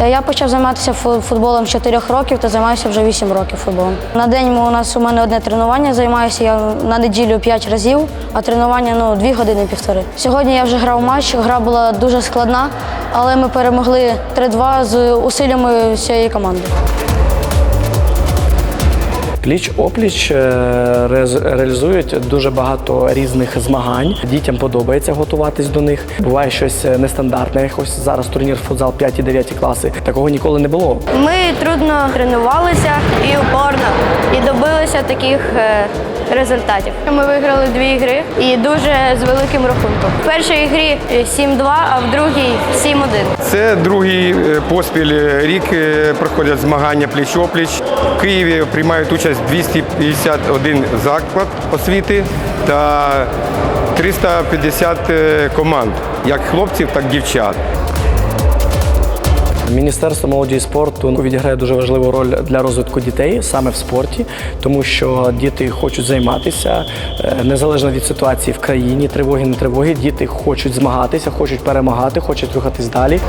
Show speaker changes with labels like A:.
A: Е, Я почав займатися фу- футболом з 4 років та займаюся вже 8 років футболом. На день у нас у мене одне тренування. Займаюся я на неділю 5 разів, а тренування ну 2 години півтори. Сьогодні я вже грав матч. Гра була дуже складна, але ми перемогли 3-2 з усиллями всієї команди.
B: Пліч опліч е, реалізують дуже багато різних змагань. Дітям подобається готуватись до них. Буває щось е, нестандартне. як Ось зараз турнір футзал 5 і 9 класи. Такого ніколи не було.
C: Ми трудно тренувалися і упорно, добилися таких е, результатів. Ми виграли дві гри і дуже з великим рахунком. В першій грі е, 7-2, а в другій 7-1.
D: Це другий е, поспіль рік е, проходять змагання пліч-опліч. В Києві приймають участь 251 заклад освіти та 350 е, команд, як хлопців, так і дівчат.
B: Міністерство молоді і спорту відіграє дуже важливу роль для розвитку дітей саме в спорті, тому що діти хочуть займатися е, незалежно від ситуації в країні, тривоги, не тривоги. Діти хочуть змагатися, хочуть перемагати, хочуть рухатись далі.